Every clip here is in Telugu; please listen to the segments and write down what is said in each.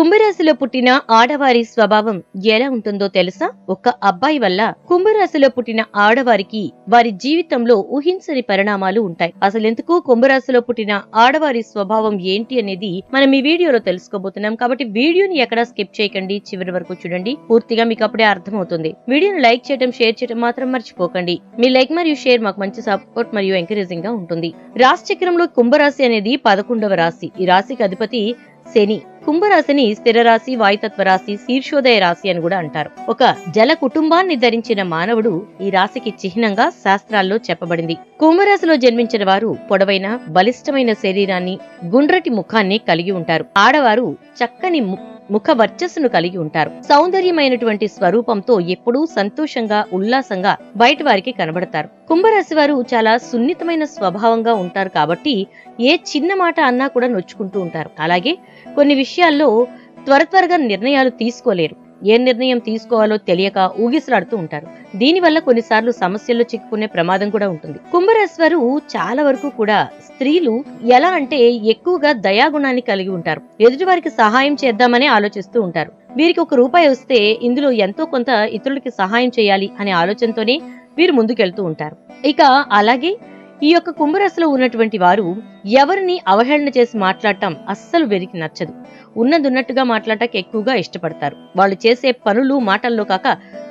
కుంభరాశిలో పుట్టిన ఆడవారి స్వభావం ఎలా ఉంటుందో తెలుసా? ఒక అబ్బాయి వల్ల కుంభరాశిలో పుట్టిన ఆడవారికి వారి జీవితంలో ఊహించని పరిణామాలు ఉంటాయి. అసలెందుకు కుంభరాశిలో పుట్టిన ఆడవారి స్వభావం ఏంటి అనేది మనం ఈ వీడియోలో తెలుసుకోబోతున్నాం. కాబట్టి వీడియోని ఎక్కడా స్కిప్ చేయకండి. చివరి వరకు చూడండి. పూర్తిగా మీకు అప్పుడే అర్థమవుతుంది. వీడియోను లైక్ చేయడం షేర్ చేయడం మాత్రం మర్చిపోకండి. మీ లైక్ మరియు షేర్ మాకు మంచి సపోర్ట్ మరియు ఎంకరేజింగ్గా ఉంటుంది. రాశి చక్రంలో కుంభరాశి అనేది పదకొండవ రాశి. ఈ రాశికి అధిపతి శని. కుంభరాశిని స్థిరరాశి వాయుతత్వ రాశి శీర్షోదయ రాశి అని కూడా అంటారు. ఒక జల కుటుంబాన్ని ధరించిన మానవుడు ఈ రాశికి చిహ్నంగా శాస్త్రాల్లో చెప్పబడింది. కుంభరాశిలో జన్మించిన వారు పొడవైన బలిష్టమైన శరీరాన్ని గుండ్రటి ముఖాన్ని కలిగి ఉంటారు. ఆడవారు చక్కని ము- ముఖ వర్చస్సును కలిగి ఉంటారు. సౌందర్యమైనటువంటి స్వరూపంతో ఎప్పుడూ సంతోషంగా ఉల్లాసంగా బయట వారికి కనబడతారు. కుంభరాశి వారు చాలా సున్నితమైన స్వభావంగా ఉంటారు కాబట్టి ఏ చిన్న మాట అన్నా కూడా నొచ్చుకుంటూ ఉంటారు. అలాగే కొన్ని విషయాల్లో త్వర త్వరగా నిర్ణయాలు తీసుకోలేరు. ఏ నిర్ణయం తీసుకోవాలో తెలియక ఊగిసలాడుతూ ఉంటారు. దీనివల్ల కొన్నిసార్లు సమస్యల్లో చిక్కుకునే ప్రమాదం కూడా ఉంటుంది. కుంభరాశి వారు చాలా వరకు కూడా స్త్రీలు ఎలా అంటే ఎక్కువగా దయాగుణాన్ని కలిగి ఉంటారు. ఎదుటివారికి సహాయం చేద్దామని ఆలోచిస్తూ ఉంటారు. వీరికి ఒక రూపాయి వస్తే ఇందులో ఎంతో కొంత ఇతరులకి సహాయం చేయాలి అనే ఆలోచనతోనే వీరు ముందుకెళ్తూ ఉంటారు. ఇక అలాగే ఈ యొక్క కుంభరాశిలో ఉన్నటువంటి వారు ఎవరిని అవహేళన చేసి మాట్లాడటం అస్సలు వీరికి నచ్చదు. ఉన్నదున్నట్టుగా మాట్లాడటానికి ఎక్కువగా ఇష్టపడతారు. వాళ్ళు చేసే పనులు మాటల్లో కాక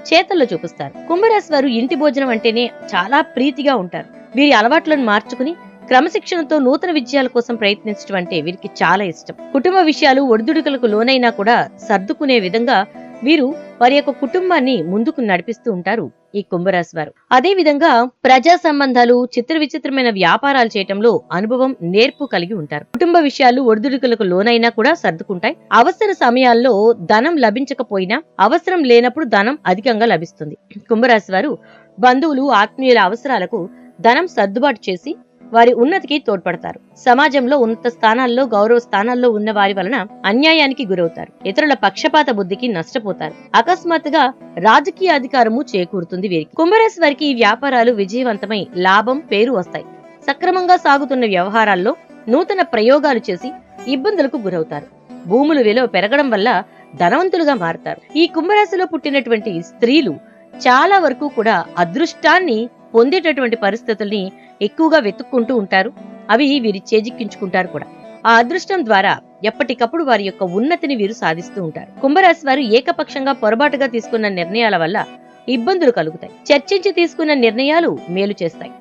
చేతల్లో చూపిస్తారు. కుంభరాశి వారు ఇంటి భోజనం అంటేనే చాలా ప్రీతిగా ఉంటారు. వీరి అలవాట్లను మార్చుకుని క్రమశిక్షణతో నూతన విజయాల కోసం ప్రయత్నించడం అంటే వీరికి చాలా ఇష్టం. కుటుంబ విషయాలు ఒడిదుడుకులకు లోనైనా కూడా సర్దుకునే విధంగా వీరు వారి యొక్క కుటుంబాన్ని ముందుకు నడిపిస్తూ ఉంటారు. ఈ కుంభరాశి వారు. అదే విధంగా ప్రజా సంబంధాలు చిత్ర విచిత్రమైన వ్యాపారాలు చేయటంలో అనుభవం నేర్పు కలిగి ఉంటారు. కుటుంబ విషయాలు ఒడిదుడుకులకు లోనైనా కూడా సర్దుకుంటాయి. అవసర సమయాల్లో ధనం లభించకపోయినా అవసరం లేనప్పుడు ధనం అధికంగా లభిస్తుంది. కుంభరాశి వారు బంధువులు ఆత్మీయుల అవసరాలకు ధనం సర్దుబాటు చేసి వారి ఉన్నతికి తోడ్పడతారు. సమాజంలో ఉన్నత స్థానాల్లో గౌరవ స్థానాల్లో ఉన్న వారి వలన అన్యాయానికి గురవుతారు. ఇతరుల పక్షపాత బుద్ధికి నష్టపోతారు. అకస్మాత్తుగా రాజకీయ అధికారము చేకూరుతుంది వీరికి. కుంభరాశి వారికి ఈ వ్యాపారాలు విజయవంతమై లాభం పేరు వస్తాయి. సక్రమంగా సాగుతున్న వ్యవహారాల్లో నూతన ప్రయోగాలు చేసి ఇబ్బందులకు గురవుతారు. భూములు విలువ పెరగడం వల్ల ధనవంతులుగా మారుతారు. ఈ కుంభరాశిలో పుట్టినటువంటి స్త్రీలు చాలా వరకు కూడా అదృష్టాన్ని పొందేటటువంటి పరిస్థితుల్ని ఎక్కువగా వెతుక్కుంటూ ఉంటారు. అవి వీరి చేజిక్కించుకుంటారు కూడా. ఆ అదృష్టం ద్వారా ఎప్పటికప్పుడు వారి యొక్క ఉన్నతిని వీరు సాధిస్తూ ఉంటారు. కుంభరాశి వారు ఏకపక్షంగా పొరపాటుగా తీసుకున్న నిర్ణయాల వల్ల ఇబ్బందులు కలుగుతాయి. చర్చించి తీసుకున్న నిర్ణయాలు మేలు చేస్తాయి.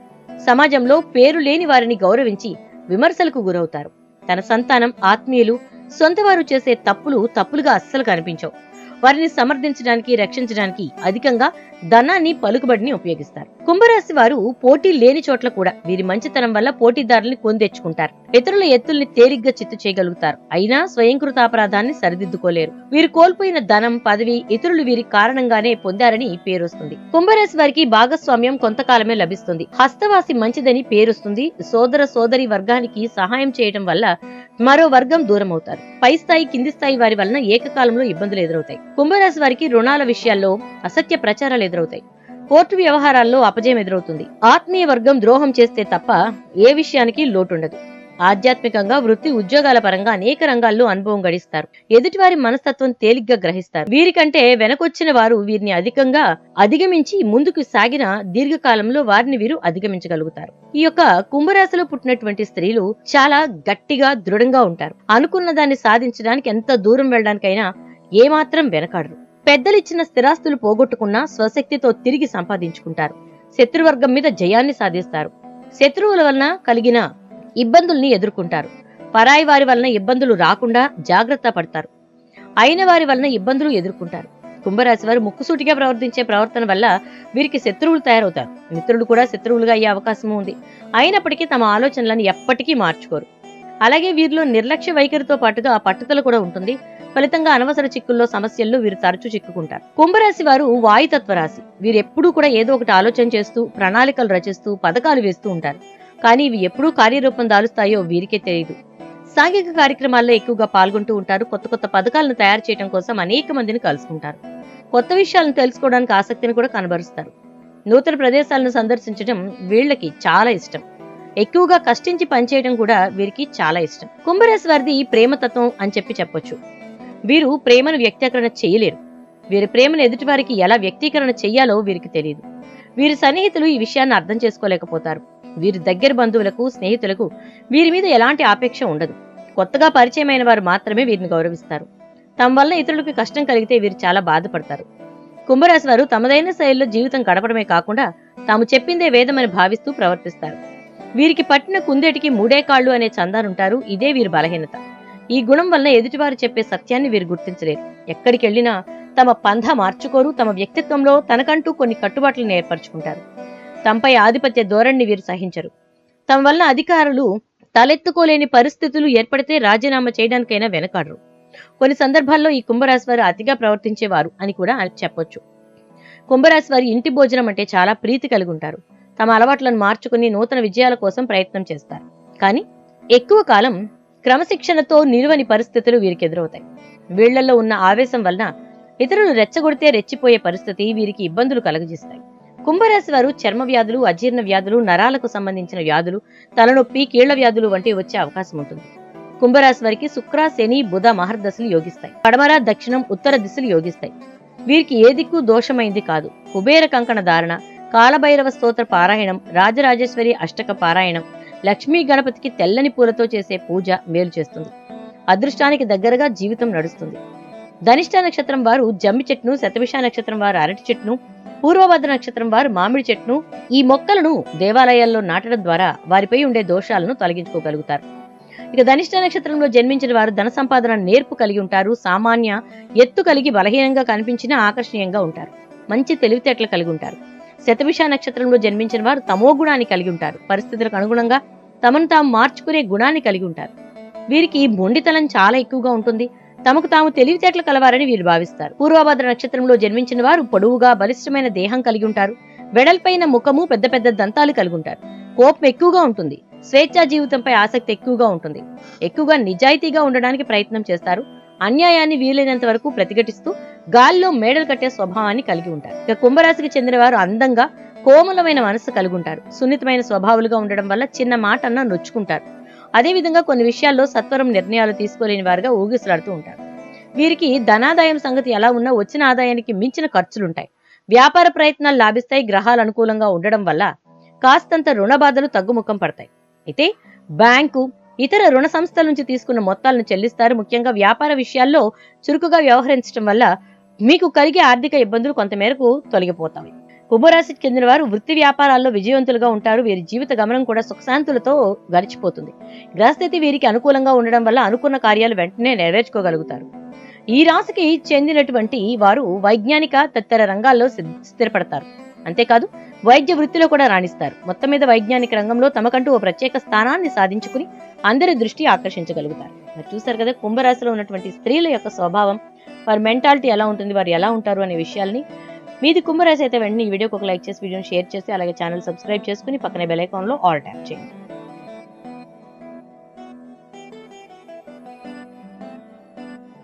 సమాజంలో పేరు లేని వారిని గౌరవించి విమర్శలకు గురవుతారు. తన సంతానం ఆత్మీయులు సొంతవారు చేసే తప్పులు తప్పులుగా అస్సలు కనిపించవు. వారిని సమర్థించడానికి రక్షించడానికి అధికంగా ధనాన్ని పలుకుబడిని ఉపయోగిస్తారు. కుంభరాశి వారు పోటీ లేని చోట్ల కూడా వీరి మంచితనం వల్ల పోటీదారుల్ని కొందెచ్చుకుంటారు ఇతరుల ఎత్తుల్ని తేలిగ్గా చిత్తు చేయగలుగుతారు. అయినా స్వయంకృత అపరాధాన్ని సరిదిద్దుకోలేరు. వీరు కోల్పోయిన ధనం పదవి ఇతరులు వీరి కారణంగానే పొందారని పేరొస్తుంది. కుంభరాశి వారికి భాగస్వామ్యం కొంతకాలమే లభిస్తుంది. హస్తవాసి మంచిదని పేరొస్తుంది. సోదర సోదరి వర్గానికి సహాయం చేయడం వల్ల మరో వర్గం దూరం అవుతారు పై స్థాయి కింది స్థాయి వారి వలన ఏకకాలంలో ఇబ్బందులు ఎదురవుతాయి. కుంభరాశి వారికి రుణాల విషయాల్లో అసత్య ప్రచారాలు ఎదురవుతాయి. కోర్టు వ్యవహారాల్లో అపజయం ఎదురవుతుంది. ఆత్మీయ వర్గం ద్రోహం చేస్తే తప్ప ఏ విషయానికి లోటుండదు. ఆధ్యాత్మికంగా వృత్తి ఉద్యోగాల పరంగా అనేక రంగాల్లో అనుభవం గడిస్తారు. ఎదుటివారి మనస్తత్వం తేలిగ్గా గ్రహిస్తారు. వీరికంటే వెనకొచ్చిన వారు వీరిని అధికంగా అధిగమించి ముందుకు సాగిన దీర్ఘకాలంలో వారిని వీరు అధిగమించగలుగుతారు. ఈ యొక్క కుంభరాశిలో పుట్టినటువంటి స్త్రీలు చాలా గట్టిగా దృఢంగా ఉంటారు. అనుకున్న దాన్ని సాధించడానికి ఎంత దూరం వెళ్ళడానికైనా ఏమాత్రం వెనకాడరు. పెద్దలిచ్చిన స్థిరాస్తులు పోగొట్టుకున్నా స్వశక్తితో తిరిగి సంపాదించుకుంటారు. శత్రువర్గం మీద జయాన్ని సాధిస్తారు. శత్రువుల వలన కలిగిన ఇబ్బందుల్ని ఎదుర్కొంటారు. పరాయి వారి వలన ఇబ్బందులు రాకుండా జాగ్రత్త పడతారు. అయిన వారి వలన ఇబ్బందులు ఎదుర్కొంటారు. కుంభరాశి వారు ముక్కుసూటిగా ప్రవర్తించే ప్రవర్తన వల్ల వీరికి శత్రువులు తయారవుతారు. మిత్రులు కూడా శత్రువులుగా అయ్యే అవకాశం ఉంది. అయినప్పటికీ తమ ఆలోచనలను ఎప్పటికీ మార్చుకోరు. అలాగే వీరిలో నిర్లక్ష్య వైఖరితో పాటుగా ఆ పట్టుదల కూడా ఉంటుంది. ఫలితంగా అనవసర చిక్కుల్లో సమస్యల్లో వీరు తరచూ చిక్కుకుంటారు. కుంభరాశి వారు వాయుతత్వ రాశి. వీరు ఎప్పుడూ కూడా ఏదో ఒకటి ఆలోచన చేస్తూ ప్రణాళికలు రచిస్తూ పథకాలు వేస్తూ ఉంటారు. కానీ ఇవి ఎప్పుడూ కార్యరూపం దాలుస్తాయో వీరికే తెలియదు సాంఘిక కార్యక్రమాల్లో ఎక్కువగా పాల్గొంటూ ఉంటారు. కొత్త కొత్త పథకాలను తయారు చేయడం కోసం అనేక మందిని కలుసుకుంటారు. కొత్త విషయాలను తెలుసుకోవడానికి ఆసక్తిని కూడా కనబరుస్తారు. నూతన ప్రదేశాలను సందర్శించడం వీళ్ళకి చాలా ఇష్టం. ఎక్కువగా కష్టించి పనిచేయడం కూడా వీరికి చాలా ఇష్టం. కుంభరాశి వారిది ప్రేమతత్వం అని చెప్పి చెప్పొచ్చు. వీరు ప్రేమను వ్యక్తీకరణ చేయలేరు. వీరి ప్రేమను ఎదుటివారికి ఎలా వ్యక్తీకరణ చెయ్యాలో వీరికి తెలియదు వీరి సన్నిహితులు ఈ విషయాన్ని అర్థం చేసుకోలేకపోతారు. వీరి దగ్గర బంధువులకు స్నేహితులకు వీరి మీద ఎలాంటి ఆపేక్ష ఉండదు. కొత్తగా పరిచయమైన వారు మాత్రమే వీరిని గౌరవిస్తారు. తమ వల్ల ఇతరులకు కష్టం కలిగితే వీరు చాలా బాధపడతారు. కుంభరాశి వారు తమదైన శైలిలో జీవితం గడపడమే కాకుండా తాము చెప్పిందే వేదమని భావిస్తూ ప్రవర్తిస్తారు. వీరికి పట్టిన కుందేటికి మూడే కాళ్ళు అనే చందానుంటారు ఇదే వీరి బలహీనత. ఈ గుణం వల్ల ఎదుటివారు చెప్పే సత్యాన్ని వీరు గుర్తించలేరు. ఎక్కడికి వెళ్ళినా తమ పంధ మార్చుకోరు. తమ వ్యక్తిత్వంలో తనకంటూ కొన్ని కట్టుబాట్లను ఏర్పరచుకుంటారు. తమపై ఆధిపత్య ధోరణిని వీరు సహించరు. తమ వల్ల అధికారులు తలెత్తుకోలేని పరిస్థితులు ఏర్పడితే రాజీనామా చేయడానికైనా వెనకాడరు. కొన్ని సందర్భాల్లో ఈ కుంభరాశి వారు అతిగా ప్రవర్తించేవారు అని కూడా చెప్పొచ్చు. కుంభరాశి వారి ఇంటి భోజనం అంటే చాలా ప్రీతి కలిగి ఉంటారు తమ అలవాట్లను మార్చుకుని నూతన విజయాల కోసం ప్రయత్నం చేస్తారు. కానీ ఎక్కువ కాలం క్రమశిక్షణతో నిలువని పరిస్థితులు వీరికి ఎదురవుతాయి. వీళ్ళలో ఉన్న ఆవేశం వలన ఇతరులు రెచ్చగొడితే రెచ్చిపోయే పరిస్థితి వీరికి ఇబ్బందులు కలుగజేస్తాయి. కుంభరాశి వారు చర్మ వ్యాధులు అజీర్ణ వ్యాధులు నరాలకు సంబంధించిన వ్యాధులు తలనొప్పి కీళ్ళ వ్యాధులు వంటివి వచ్చే అవకాశం ఉంటుంది. కుంభరాశి వారికి శుక్ర శని బుధ మహర్దశలు యోగిస్తాయి. పడమర దక్షిణం ఉత్తర దిశలు యోగిస్తాయి. వీరికి ఏ దిక్కు దోషమైంది కాదు. కుబేర కంకణ ధారణ కాలభైరవ స్తోత్ర పారాయణం రాజరాజేశ్వరి అష్టక పారాయణం లక్ష్మీ గణపతికి తెల్లని పూలతో చేసే పూజ మేలు చేస్తుంది. అదృష్టానికి దగ్గరగా జీవితం నడుస్తుంది. ధనిష్ట నక్షత్రం వారు జమ్మి చెట్టును శతవిష నక్షత్రం వారు అరటి చెట్టును పూర్వభద్ర నక్షత్రం వారు మామిడి చెట్టును ఈ మొక్కలను దేవాలయాల్లో నాటడం ద్వారా వారిపై ఉండే దోషాలను తొలగించుకోగలుగుతారు. ఇక ధనిష్ట నక్షత్రంలో జన్మించిన వారు ధన సంపాదన నేర్పు కలిగి ఉంటారు సామాన్య ఎత్తు కలిగి బలహీనంగా కనిపించినా ఆకర్షణీయంగా ఉంటారు మంచి తెలివితేటలు కలిగి ఉంటారు. శతభిష నక్షత్రంలో జన్మించిన వారు తమో గుణాన్ని కలిగి ఉంటారు పరిస్థితులకు అనుగుణంగా తమను తాము మార్చుకునే గుణాన్ని కలిగి ఉంటారు. వీరికి మొండితనం చాలా ఎక్కువగా ఉంటుంది. తమకు తాము తెలివితేటలు కలవారని వీరు భావిస్తారు. పూర్వభద్ర నక్షత్రంలో జన్మించిన వారు పొడవుగా బలిష్టమైన దేహం కలిగి ఉంటారు. వెడల్పైన ముఖము పెద్ద పెద్ద దంతాలు కలిగి ఉంటారు. కోపం ఎక్కువగా ఉంటుంది. స్వేచ్ఛా జీవితంపై ఆసక్తి ఎక్కువగా ఉంటుంది. ఎక్కువగా నిజాయితీగా ఉండడానికి ప్రయత్నం చేస్తారు. అన్యాయాన్ని వీలైనంత వరకు ప్రతిఘటిస్తూ గాల్లో మేడలు కట్టే స్వభావాన్ని కలిగి ఉంటారు. ఇక కుంభరాశికి చెందిన వారు అందంగా కోమలమైన మనసు కలిగి ఉంటారు. సున్నితమైన స్వభావాలుగా ఉండడం వల్ల చిన్న మాట అన్న నొచ్చుకుంటారు. అదేవిధంగా కొన్ని విషయాల్లో సత్వరం నిర్ణయాలు తీసుకోలేని వారుగా ఊగిసలాడుతూ ఉంటారు. వీరికి ధనాదాయం సంగతి ఎలా ఉన్నా వచ్చిన ఆదాయానికి మించిన ఖర్చులుంటాయి. వ్యాపార ప్రయత్నాలు లాభిస్తాయి గ్రహాలు అనుకూలంగా ఉండడం వల్ల కాస్తంత రుణ బాధలు తగ్గుముఖం పడతాయి. అయితే బ్యాంకు ఇతర రుణ సంస్థల నుంచి తీసుకున్న మొత్తాలను చెల్లిస్తారు. ముఖ్యంగా వ్యాపార విషయాల్లో చురుకుగా వ్యవహరించడం వల్ల మీకు కలిగే ఆర్థిక ఇబ్బందులు కొంతమేరకు తొలగిపోతాయి. కుంభరాశికి చెందిన వారు వృత్తి వ్యాపారాల్లో విజయవంతులుగా ఉంటారు. వీరి జీవిత గమనం కూడా సుఖశాంతులతో గడిచిపోతుంది. గ్రహస్థితి వీరికి అనుకూలంగా ఉండడం వల్ల అనుకున్న కార్యాలు వెంటనే నెరవేర్చుకోగలుగుతారు. ఈ రాశికి చెందినటువంటి వారు వైజ్ఞానిక తదితర రంగాల్లో స్థిరపడతారు. అంతేకాదు వైద్య వృత్తిలో కూడా రాణిస్తారు. మొత్తం మీద వైజ్ఞానిక రంగంలో తమకంటూ ఓ ప్రత్యేక స్థానాన్ని సాధించుకుని అందరి దృష్టి ఆకర్షించగలుగుతారు. మరి చూసారు కదా కుంభరాశిలో ఉన్నటువంటి స్త్రీల యొక్క స్వభావం వారి మెంటాలిటీ ఎలా ఉంటుంది వారు ఎలా ఉంటారు అనే విషయాల్ని మీది కుంభరాశి అయితే వెంటనే ఈ వీడియోకి ఒక లైక్ చేసి వీడియోని షేర్ చేసి అలాగే ఛానల్ సబ్స్క్రైబ్ చేసుకుని పక్కనే బెల్ ఐకాన్లో ఆల్ ట్యాప్ చేయండి.